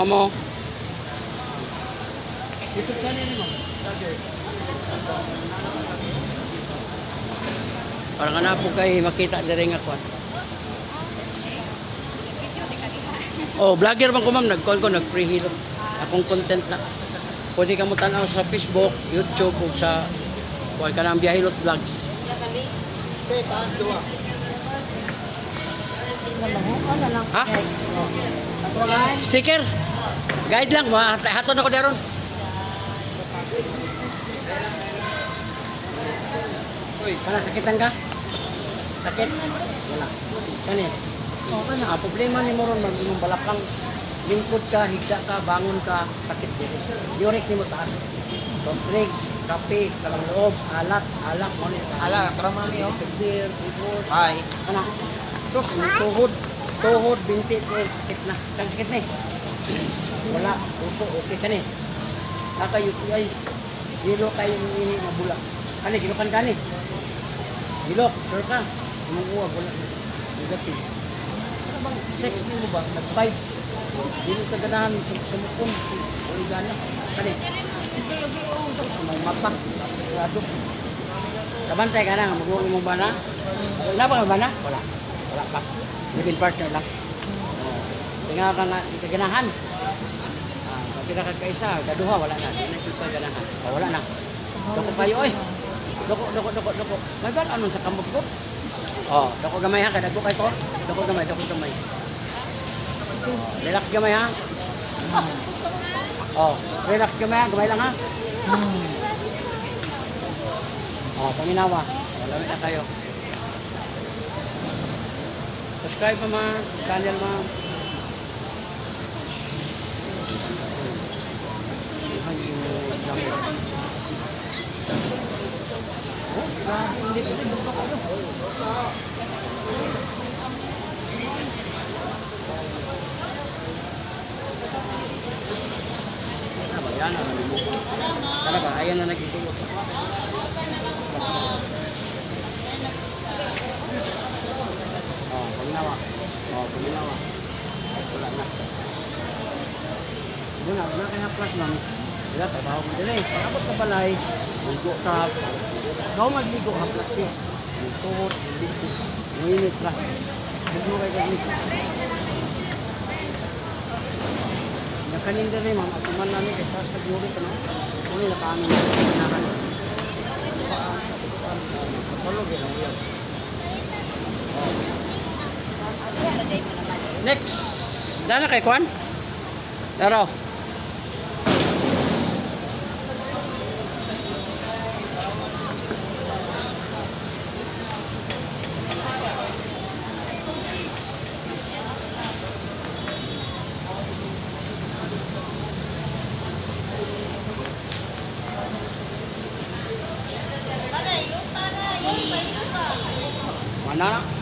Mamo. YouTube channel mo. Parang nga na po kay makita diri nga kwan. Oh, vlogger man ko ma'am, nag-call ko, nag-prehilo. Akong content na. Pwede ka mo tanaw sa Facebook, YouTube, o sa kuwan ka ng Biyahilot Vlogs. Dua. Ha? Sticker? Guide lang. Haton ako daron. Uy, kana sakitan ka? Sakit? Wala. Kani? Okay na. Ang problema ni mo ron, balakang lingkod ka, higda ka, bangon ka, sakit dito. Yurik ni mo taas. Soft drinks, kape, kalang loob, alat, alak, mo ni Ala, trauma niyo. Beer, report, Hi. Anak, sus, tuhod, tuhod, binti, eh, sakit na. Kan sakit na eh. Wala, puso, okay ka na eh. Naka UTI, hilo kayo ihi na bula. Kani, gilokan ka ni. Gilok, sure ka. Umuuwag, wala. Negative. Ano bang sex mo ba? Nag-five. Dili ka ganahan sa, sa mukon. Wala gana. Kani. Sa mga mata. Sigurado. Kabantay ka na, maguro mo ba na? Wala ba ka ba na? Wala. Wala pa. Living partner lang. Oh. Tingnan ka nga, kaganahan. Ah, pag pinakakaisa, gaduha, wala na. Hindi na ganahan. Ah, wala na. Doko kayo, oy. Doko, doko, doko, doko. May ba anon sa kamot ko? Oh, doko gamay ha, kadago kay ko. Doko gamay, doko gamay. Oh, relax gamay ha. Oh, relax gamay ha, gamay lang ha. Oh, paminawa. Malamit na kayo. Subscribe pa ma, channel ma. Oh, grabe, hindi kasi buka ko. Ano ba yan? Ano mo? Talaga, ayan na nagtutulog. Oh, paginawa. Oh, paginawa. Ay, wala na. Wala na, wala kaya plus man. Wala, trabaho mo dili. Pagabot sa balay, ligo sa. Ikaw magligo ha plus yun. Yung tuhod, yung binti. Yung init ra. Siguro kayo kagligo. Nakanin din ma'am. At kuman namin kay taas kag-yuri ka na. Kuni na kami na kinahan. Tulog yun. Next. Dana kay Kwan? Daro. Mana?